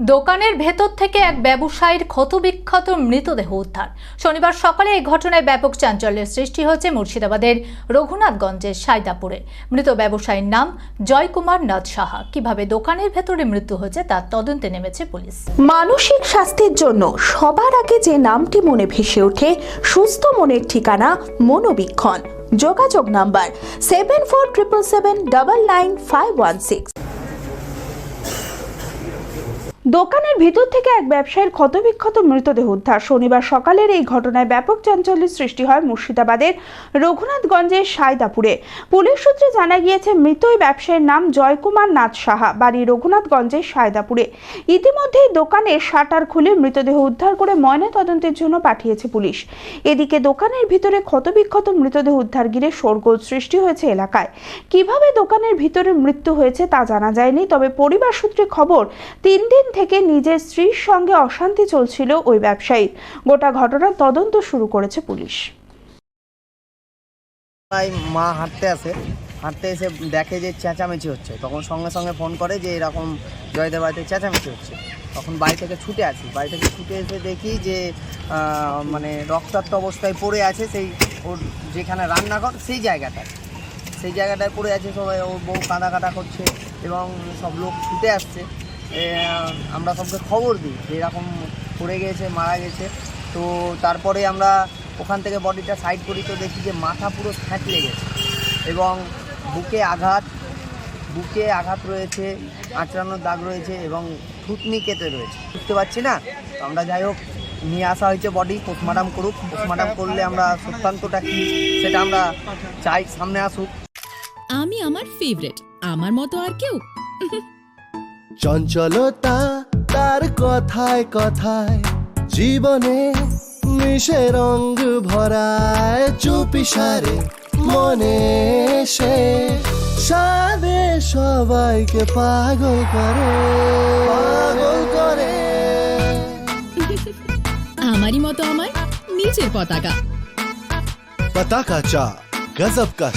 দোকানের ভেতর থেকে এক ব্যবসায়ীর ক্ষতবিক্ষত মৃতদেহ উদ্ধার। শনিবার সকালে এই ঘটনায় ব্যাপক চাঞ্চল্যের সৃষ্টি হয়েছে মুর্শিদাবাদের রঘুনাথগঞ্জের সাইদাপুরে। মৃত ব্যবসায়ীর নাম জয়কুমার নাথ সাহা। কীভাবে দোকানের ভেতরে মৃত্যু হয়েছে তার তদন্তে নেমেছে পুলিশ। মানসিক স্বাস্থ্যের জন্য সবার আগে যে নামটি মনে ভেসে ওঠে, সুস্থ মনের ঠিকানা মনোবীক্ষণ। যোগাযোগ number seven four triple seven double nine five one six দোকানের ভিতর থেকে এক ব্যবসায়ীর ক্ষতবিক্ষত মৃতদেহ উদ্ধার। শনিবার সকালের এই ঘটনায় ব্যাপক চাঞ্চল্যের সৃষ্টি হয় মুর্শিদাবাদের রঘুনাথগঞ্জের সায়দাপুরে পুলিশ সূত্রে জানা গিয়েছে, মৃত ওই ব্যবসায়ীর নাম জয়কুমার নাথ সাহা, বাড়ি রঘুনাথগঞ্জের সায়দাপুরে ইতিমধ্যেই দোকানের শাটার খুলে মৃতদেহ উদ্ধার করে ময়না তদন্তের জন্য পাঠিয়েছে পুলিশ। এদিকে দোকানের ভিতরে ক্ষতবিক্ষত মৃতদেহ উদ্ধার ঘিরে শোরগোল সৃষ্টি হয়েছে এলাকায়। কীভাবে দোকানের ভিতরে মৃত্যু হয়েছে তা জানা যায়নি, তবে পরিবার সূত্রে খবর, তিন দিন থেকে নিজের স্ত্রীর সঙ্গে অশান্তি চলছিল ওই ব্যবসায়ীর। গোটা ঘটনার তদন্ত শুরু করেছে পুলিশ। মা হাঁটতে আসে, হাঁটতে এসে দেখে যে চেঁচামেচি হচ্ছে। তখন সঙ্গে সঙ্গে ফোন করে যে এরকম জয়দের বাড়িতে চেঁচামেচি হচ্ছে। তখন বাড়ি থেকে ছুটে আসি। বাড়ি থেকে ছুটে এসে দেখি যে মানে রক্তাক্ত অবস্থায় পড়ে আছে সেই ওর যেখানে রান্নাঘর, সেই জায়গাটায়। সেই জায়গাটায় পড়ে আছে সবাই। ও বউ কাঁদা কাটা করছে এবং সব লোক ছুটে আসছে। আমরা সবকে খবর দিই যে এরকম পড়ে গেছে, মারা গেছে। তো তারপরে আমরা ওখান থেকে বডিটা সাইড করি, তো দেখি যে মাথা পুরো ফ্যাটলে গেছে। এবং বুকে আঘাত বুকে আঘাত রয়েছে, আঁচড়ানোর দাগ রয়েছে এবং থুতনি কেটে রয়েছে। বুঝতে পারছি না? তো আমরা যাই হোক, নিয়ে আসা হয়েছে বডি পোস্টমার্টাম করুক। পোস্টমার্টাম করলে আমরা সত্যান্তটা কী, সেটা আমরা চাই, সামনে আসুক। আমি আমার ফেভারিট আমার মতো আর কেউ? চঞ্চলতা তার কথায় কথায় জীবনে মিশে রং ভরায় চুপিসারে মনে সে সাদে সবাইকে পাগল করে পাগল করে। আমারই মতো আমার নিজের পতাকা। পতাকা চা গজব কা